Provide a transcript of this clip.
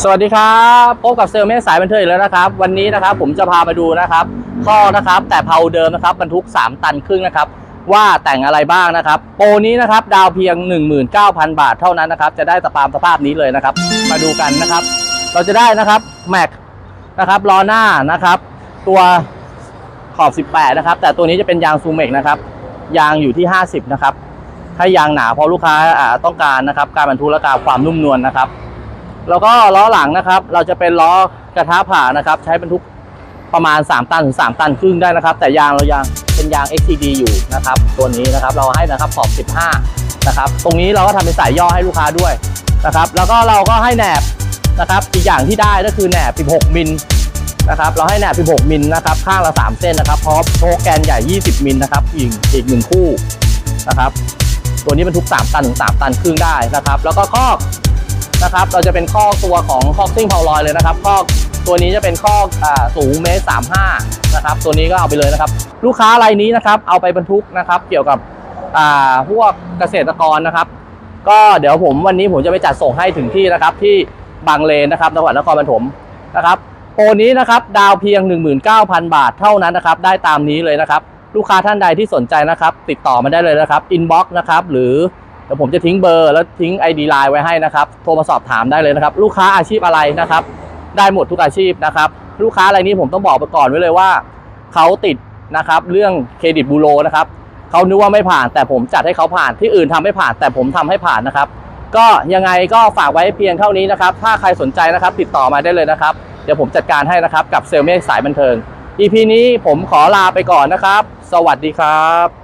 สวัสดีครับพบกับเซลเมสสายบันเทิงอีกแล้วนะครับ วันนี้นะครับผมจะพามาดูนะครับข้อนะครับแต่เผาเดิมนะครับบรรทุก 3 ตันครึ่งนะครับ ว่าแต่งอะไรบ้างนะครับ โปรนี้นะครับดาวเพียง 19,000 บาทเท่านั้นนะครับ จะได้สปามสภาพนี้เลยนะครับ มาดูกันนะครับ เราจะได้นะครับแม็กนะครับล้อหน้านะครับ ตัวขอบ 18 นะครับ แต่ตัวนี้จะเป็นยางซูเมกนะครับ ยางอยู่ที่ 50 นะครับถ้ายางหนาเพราะลูกค้าอ่าต้องการนะครับ การบรรทุกและการความนุ่มนวลนะครับ แล้วก็ล้อหลังนะครับ เราจะเป็นล้อกระทะผ่านะครับ ใช้บรรทุกประมาณ 3 ตันถึง3ตันครึ่งได้นะครับ แต่ยางเรายางเป็นยาง XCD อยู่นะครับ ตัวนี้นะครับเราให้นะครับขอบ 15 นะครับ ตรงนี้เราก็ทำเป็นสายย่อให้ลูกค้าด้วยนะครับ แล้วก็เราก็ให้แหนบนะครับ อีกอย่างที่ได้ก็คือแหนบ 16 มิลนะครับ เราให้แหนบ 16 มิลนะครับ ข้างละ 3 เส้นนะครับพร้อมโชว์แกนใหญ่ 20 มิลนะครับ อีกอีกหนึ่งคู่นะครับ ตัวนี้บรรทุก 3 ตันถึง3ตันครึ่งได้นะครับ แล้วก็คอก นะครับ เราจะเป็นข้อตัวของคอกซิ่งพาวลอยเลยนะครับข้อตัวนี้จะเป็นข้ออ่าสูงเมตรสามห้านะครับ ตัวนี้ก็เอาไปเลยนะครับ ลูกค้ารายนี้นะครับ เอาไปบรรทุกนะครับ เกี่ยวกับพวกเกษตรกรนะครับ ก็เดี๋ยวผมวันนี้ผมจะไปจัดส่งให้ถึงที่นะครับ ที่บางเลนนะครับจังหวัดนครปฐมนะครับโปรนี้นะครับดาวเพียง 19,000 บาทเท่านั้นนะครับ ได้ตามนี้เลยนะครับ ลูกค้าท่านใดที่สนใจนะครับ ติดต่อมาได้เลยนะครับอินบ็อกซ์นะครับ หรือ เดี๋ยวผมจะทิ้งเบอร์แล้วทิ้ง ID ไลน์ไว้ให้นะครับ โทรมาสอบถามได้เลยนะครับ ลูกค้าอาชีพอะไรนะครับ ได้หมดทุกอาชีพนะครับ ลูกค้ารายนี้ผมต้องบอกไปก่อนไว้เลยว่าเขาติดนะครับ เรื่องเครดิตบูโรนะครับเขานึกว่าไม่ผ่าน แต่ผมจัดให้เขาผ่านที่อื่นทำไม่ผ่าน แต่ผมทำให้ผ่านนะครับ ก็ยังไงก็ฝากไว้เพียงเท่านี้นะครับ ถ้าใครสนใจนะครับติดต่อมาได้เลยนะครับ เดี๋ยวผมจัดการให้นะครับกับเซลเมสสายบันเทิง EP นี้ผมขอลาไปก่อนนะครับ สวัสดีครับ